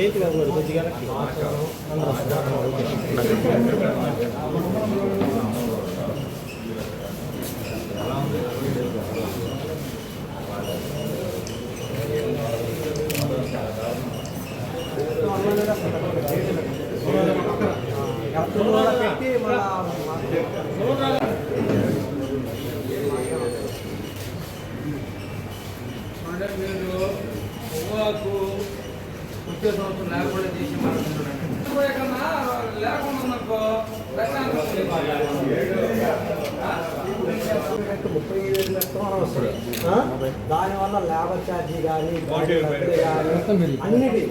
ಜಯಂತಿ లేకుండా చేసి లేకుండా ముప్పై ఐదు లక్షల వస్తుంది దానివల్ల లేబర్ ఛార్జీ కానీ కానీ అన్నిటి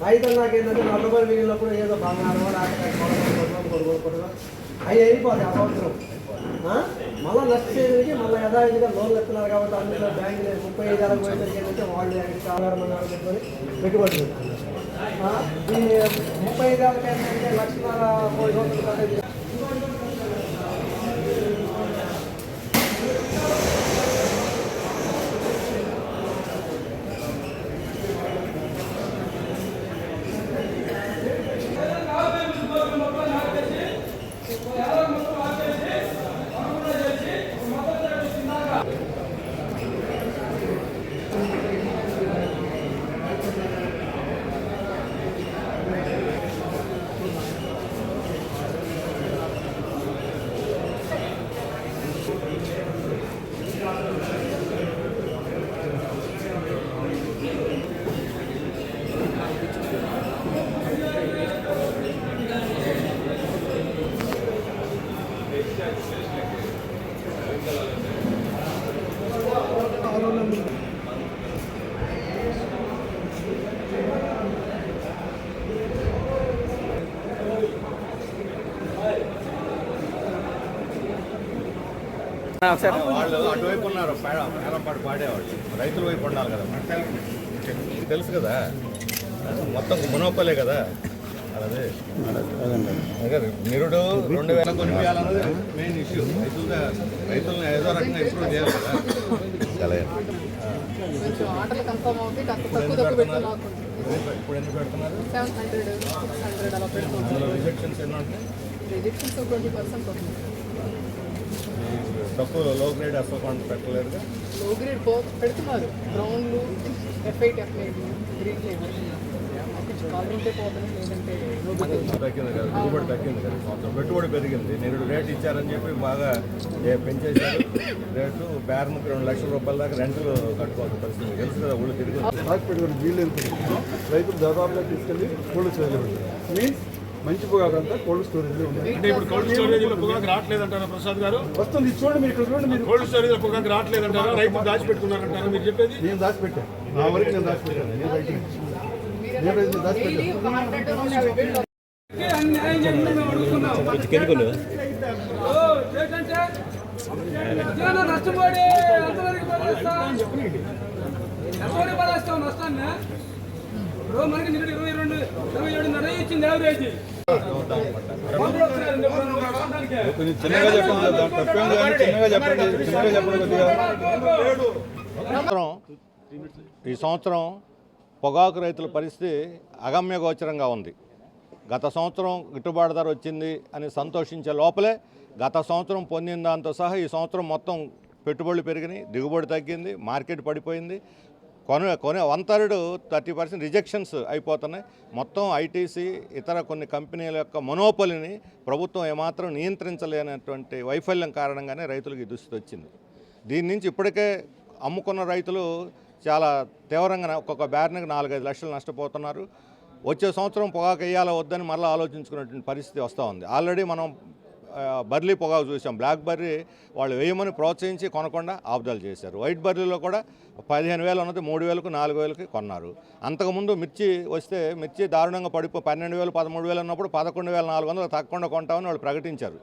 రైతు నాకేంటంటే నల్లబడి మిగిలినప్పుడు ఏదో బంగారం కొనుక్కోవడం అవి అయిపోతాయి అవసరం మళ్ళీ నష్ట చేయడానికి మళ్ళీ యథావిధిగా లోన్లు ఎత్తున్నారు కాబట్టి అందులో బ్యాంకులు ముప్పై ఐదు అరవై ఏంటంటే వాళ్ళు ఆధారం మంది పెట్టుకొని పెట్టుబడి పెట్టారు. ఆ, దీన్ని ముప్పై ఐదు ఏళ్ళకి ఏంటంటే కట్టేది వాళ్ళు అటువైపు ఉన్నారు. పేడ- పేరంపాటు పాడేవాళ్ళు. రైతుల వైపు ఉండాలి కదా తెలుసు కదా? మొత్తం మునోపలే కదా? అదే నిరుడు రెండు వేల కొనిపించాలన్నది మెయిన్ ఇష్యూ. రైతుల రైతులను ఏదో రకంగా ఇంప్రూవ్ చేయాలి కదా? ఇప్పుడు తక్కువ పెడుతున్నారు? రిజెక్షన్స్ ఎన్ని ఉంటాయి? రిజెక్షన్స్ ట్వంటీ పర్సెంట్ తక్కువ లో గ్రేడ్ అసోకాంట్ పెట్టలేదుగా. లో గ్రేడ్ పెడుతున్నారు బ్రౌన్లు F eight F eight green లేవర్ కాల్ ఉంటే పోతుంది లేదంటే no good. తగ్గింది కదా దిగుబడి తగ్గింది కదా సంవత్సరం పెట్టుబడి పెరిగింది. నేను రేట్ ఇచ్చారని చెప్పి బాగా పెంచేశారు. రేటు బేరన్కి రెండు లక్షల రూపాయల దాకా రెంట్లు కట్టుకోవాల్సిన పరిస్థితి. తెలుసు కదా ఊళ్ళు తిరిగి రైతులు దాదాపుగా తీసుకెళ్ళి కోల్డ్ స్టోరేజ్ మీన్స్ మంచి పొగాకు అంతా కోల్డ్ స్టోరేజ్ ఉంది అంటే ఇప్పుడు కోల్డ్ స్టోరేజ్లో పొగాకు రావట్లేదంటారా ప్రసాద్ గారు వస్తుంది చూడండి మీరు ఇక్కడ చూడండి మీరు కోల్డ్ స్టోరేజ్లో పొగాకు రావట్లేదంటారా రైతులు దాచిపెట్టుకున్నారంటారా మీరు చెప్పేది నేను దాచిపెట్టాను నా వరకు నేను దాచిపెట్టాను నేను రైతు నేను రైతు దాచిపెట్టాను జనాలు నష్టపోయి పడేస్తాం ఎంతవరకు పడేస్తాం నష్టాన్ని మనకి నిరుడు ఇరవై రెండు ఇరవై ఏడున్నర ఇచ్చింది యావరేజ్ కొంచెం చిన్నగా చెప్పండి తప్పేం కానీ చిన్నగా చెప్పండి చిన్నగా చెప్పండి కొద్దిగా. ఈ సంవత్సరం పొగాకు రైతుల పరిస్థితి అగమ్యగోచరంగా ఉంది. గత సంవత్సరం గిట్టుబాటు ధర వచ్చింది అని సంతోషించే లోపలే గత సంవత్సరం పొందిన దాంతో సహా ఈ సంవత్సరం మొత్తం పెట్టుబడులు పెరిగినాయి దిగుబడి తగ్గింది మార్కెట్ పడిపోయింది. కొన కొనే one third thirty percent rejections అయిపోతున్నాయి. మొత్తం ఐటీసీ ఇతర కొన్ని కంపెనీల యొక్క మనోపలిని ప్రభుత్వం ఏమాత్రం నియంత్రించలేనటువంటి వైఫల్యం కారణంగానే రైతులకు ఈ దుస్థితి వచ్చింది. దీని నుంచి ఇప్పటికే అమ్ముకున్న రైతులు చాలా తీవ్రంగా ఒక్కొక్క బ్యారన్కి నాలుగైదు లక్షలు నష్టపోతున్నారు. వచ్చే సంవత్సరం పొగాకు వేయాలా వద్దని మళ్ళీ ఆలోచించుకునేటువంటి పరిస్థితి వస్తూ ఉంది. ఆల్రెడీ మనం బర్లీ పొగాకు చూసాం. బ్లాక్ బర్రీ వాళ్ళు వేయమని ప్రోత్సహించి కొనకుండా ఆబ్దాలు చేశారు. వైట్ బర్రీలో కూడా పదిహేను వేలు ఉన్నది మూడు వేలకు నాలుగు వేలకి కొన్నారు. అంతకుముందు మిర్చి వస్తే మిర్చి దారుణంగా పడిపో పన్నెండు వేలు పదమూడు వేలు ఉన్నప్పుడు పదకొండు వేల నాలుగు వందలు తగ్గకుండా కొంటామని వాళ్ళు ప్రకటించారు.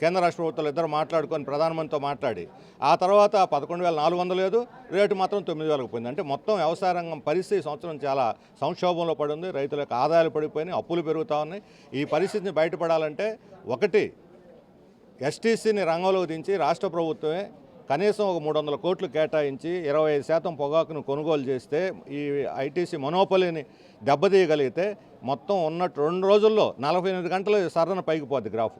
కేంద్ర రాష్ట్ర ప్రభుత్వాలు ఇద్దరు మాట్లాడుకొని ప్రధానమంత్రితో మాట్లాడి ఆ తర్వాత పదకొండు వేల నాలుగు వందలు లేదు రేటు మాత్రం తొమ్మిది వేలకు పోయింది. అంటే మొత్తం వ్యవసాయ రంగం పరిస్థితి సంవత్సరం చాలా సంక్షోభంలో పడింది రైతుల యొక్క ఆదాయాలు పడిపోయినాయి అప్పులు పెరుగుతూ ఉన్నాయి. ఈ పరిస్థితిని బయటపడాలంటే ఒకటి ఎస్టీసీని రంగంలోకి దించి రాష్ట్ర ప్రభుత్వమే కనీసం ఒక మూడు వందల కోట్లు కేటాయించి ఇరవై ఐదు శాతం పొగాకును కొనుగోలు చేస్తే ఈ ఐటీసీ మనోపలిని దెబ్బతీయగలిగితే మొత్తం ఉన్నట్టు రెండు రోజుల్లో నలభై ఎనిమిది గంటలు సరణ పైకి పోద్ది గ్రాఫ్.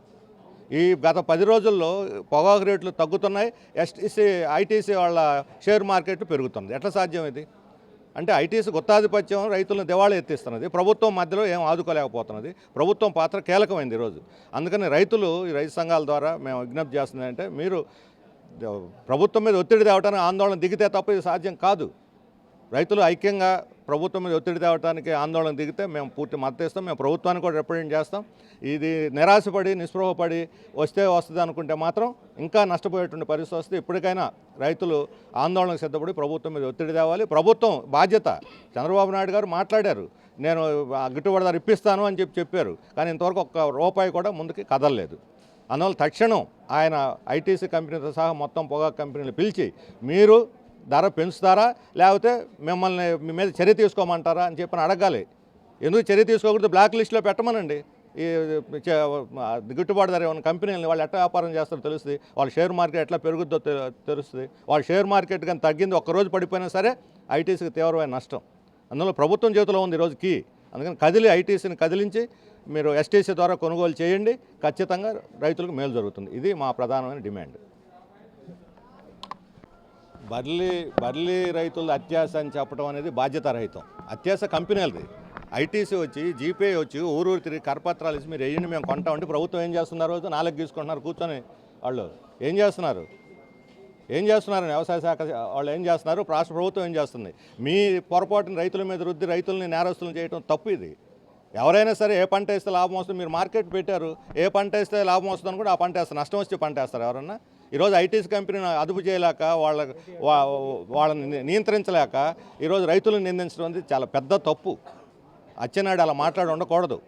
ఈ గత పది రోజుల్లో పొగాకు రేట్లు తగ్గుతున్నాయి ఎస్టీసీ ఐటీసీ వాళ్ళ షేర్ మార్కెట్ పెరుగుతుంది. ఎట్లా సాధ్యం ఇది? అంటే ఐటీసీ గుత్తాధిపత్యం రైతులను దివాళా ఎత్తిస్తున్నది. ప్రభుత్వం మధ్యలో ఏం ఆదుకోలేకపోతున్నది. ప్రభుత్వం పాత్ర కీలకమైంది ఈరోజు. అందుకని రైతులు ఈ రైతు సంఘాల ద్వారా మేము విజ్ఞప్తి చేస్తుంది అంటే మీరు ప్రభుత్వం మీద ఒత్తిడి తేవటానికి ఆందోళన దిగితే తప్ప ఇది సాధ్యం కాదు. రైతులు ఐక్యంగా ప్రభుత్వం మీద ఒత్తిడి తేవటానికి ఆందోళన దిగితే మేము పూర్తి మద్దతు ఇస్తాం. మేము ప్రభుత్వాన్ని కూడా రిప్రజెంట్ చేస్తాం. ఇది నిరాశపడి నిస్పృహపడి వస్తే వస్తుంది అనుకుంటే మాత్రం ఇంకా నష్టపోయేటువంటి పరిస్థితి వస్తే ఇప్పటికైనా రైతులు ఆందోళనకు సిద్ధపడి ప్రభుత్వం మీద ఒత్తిడి తేవాలి. ప్రభుత్వం బాధ్యత. చంద్రబాబు నాయుడు గారు మాట్లాడారు. నేను గిట్టుబడి ధర ఇప్పిస్తాను అని చెప్పి చెప్పారు. కానీ ఇంతవరకు ఒక్క రూపాయి కూడా ముందుకి కదలలేదు. అందువల్ల తక్షణం ఆయన ఐటీసీ కంపెనీతో సహా మొత్తం పొగా కంపెనీలు పిలిచి మీరు ధర పెంచుతారా? లేకపోతే మిమ్మల్ని మీ మీద చర్య తీసుకోమంటారా అని చెప్పని అడగాలి. ఎందుకు చర్య తీసుకోకూడదు? బ్లాక్ లిస్ట్లో పెట్టమనండి. ఈ గిట్టుబాటు ధర ఉన్న కంపెనీలని వాళ్ళు ఎట్లా వ్యాపారం చేస్తారో తెలుస్తుంది. వాళ్ళ షేర్ మార్కెట్ ఎట్లా పెరుగుద్దో తె- తెలుస్తుంది. వాళ్ళ షేర్ మార్కెట్ కానీ తగ్గింది ఒక్కరోజు పడిపోయినా సరే ఐటీసీకి తీవ్రమైన నష్టం. అందులో ప్రభుత్వం చేతిలో ఉంది ఈరోజు కీ. అందుకని కదిలి ఐటీసీని కదిలించి మీరు ఎస్టీసీ ద్వారా కొనుగోలు చేయండి. ఖచ్చితంగా రైతులకు మేలు జరుగుతుంది. ఇది మా ప్రధానమైన డిమాండ్. బర్లీ బర్లీ రైతుల అత్యాస అని చెప్పడం అనేది బాధ్యత రహితం. అత్యాస కంపెనీలది. ఐటీసీ వచ్చి జీపే వచ్చి ఊరూరు తిరిగి కరపత్రాలు ఇచ్చి మీరు వేయండి మేము కొంటామంటే ప్రభుత్వం ఏం చేస్తున్నారు రోజు? నాలుగు తీసుకుంటున్నారు కూర్చొని వాళ్ళు. ఏం చేస్తున్నారు? ఏం చేస్తున్నారు? వ్యవసాయ శాఖ వాళ్ళు ఏం చేస్తున్నారు? రాష్ట్ర ప్రభుత్వం ఏం చేస్తుంది? మీ పొరపాటుని రైతుల మీద రుద్ది రైతుల్ని నేరస్తులను చేయడం తప్పు ఇది. ఎవరైనా సరే ఏ పంట వేస్తే లాభం వస్తుంది? మీరు మార్కెట్ పెట్టారు. ఏ పంట వేస్తే లాభం వస్తుందని కూడా ఆ పంట వేస్తారు. నష్టం వచ్చి పంట వేస్తారు ఎవరన్నా? ఈరోజు ఐటీసీ కంపెనీని అదుపు చేయలేక వాళ్ళ వా- వాళ్ళని నియంత్రించలేక ఈరోజు రైతులను నిందించడం అనేది చాలా పెద్ద తప్పు. అచ్చెన్నాయుడు అలా మాట్లాడి ఉండకూడదు.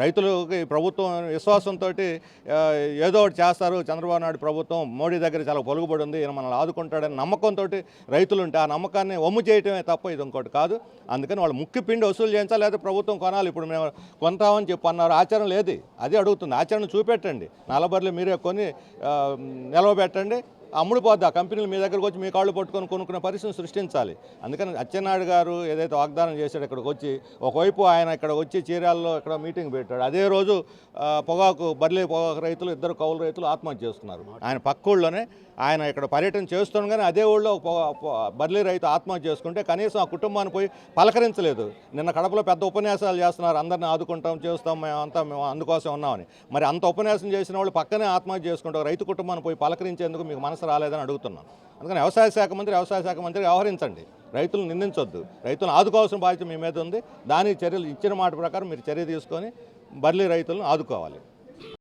రైతులకి ప్రభుత్వం విశ్వాసంతో ఏదో ఒకటి చేస్తారు. చంద్రబాబు నాయుడు ప్రభుత్వం మోడీ దగ్గర చాలా పొలుగుబడి ఉంది. ఈయన మనల్ని ఆదుకుంటాడని నమ్మకంతో రైతులు ఉంటే ఆ నమ్మకాన్ని ఒమ్ము చేయటమే తప్ప ఇది ఇంకోటి కాదు. అందుకని వాళ్ళు ముక్కి పిండి వసూలు చేయించాలి లేదా ప్రభుత్వం కొనాలి. ఇప్పుడు మేము కొంటామని చెప్పి అన్నారు. ఆచరణ లేదు. అది అడుగుతుంది. ఆచరణ చూపెట్టండి. నలబర్లు మీరే కొని నిలవబెట్టండి అమ్ముడుపోద్ది. ఆ కంపెనీలు మీ దగ్గరకు వచ్చి మీ కాళ్ళు పట్టుకొని కొనుక్కునే పరిస్థితిని సృష్టించాలి. అందుకని అచ్చెన్నాయుడు గారు ఏదైతే వాగ్దానం చేశాడు ఇక్కడికి వచ్చి ఒకవైపు ఆయన ఇక్కడ వచ్చి చీరాల్లో ఇక్కడ మీటింగ్ పెట్టాడు. అదే రోజు పొగాకు బర్లీ పొగాకు రైతులు ఇద్దరు కౌలు రైతులు ఆత్మహత్య చేస్తున్నారు ఆయన పక్క ఊళ్ళోనే ఆయన ఇక్కడ పర్యటన చేస్తుండగానే అదే ఊళ్ళో ఒక పొ- బర్లీ రైతు ఆత్మహత్య చేసుకుంటే కనీసం ఆ కుటుంబాన్ని పోయి పలకరించలేదు. నిన్న కడపలో పెద్ద ఉపన్యాసాలు చేస్తున్నారు. అందరిని ఆదుకుంటాం చేస్తాం మేము అంతా మేము అందుకోసం ఉన్నామని. మరి అంత ఉపన్యాసం చేసిన వాళ్ళు పక్కనే ఆత్మహత్య చేసుకుంటారు రైతు కుటుంబాన్ని పోయి పలకరించేందుకు మీకు మనసు రాలేదని అడుగుతున్నాను. అందుకని వ్యవసాయ శాఖ మంత్రి వ్యవసాయ శాఖ మంత్రి వ్యవహరించండి. రైతులను నిందించొద్దు. రైతులను ఆదుకోవాల్సిన బాధ్యత మీ మీద ఉంది. దానికి చర్యలు ఇచ్చిన మాట ప్రకారం మీరు చర్య తీసుకొని బర్లీ రైతులను ఆదుకోవాలి.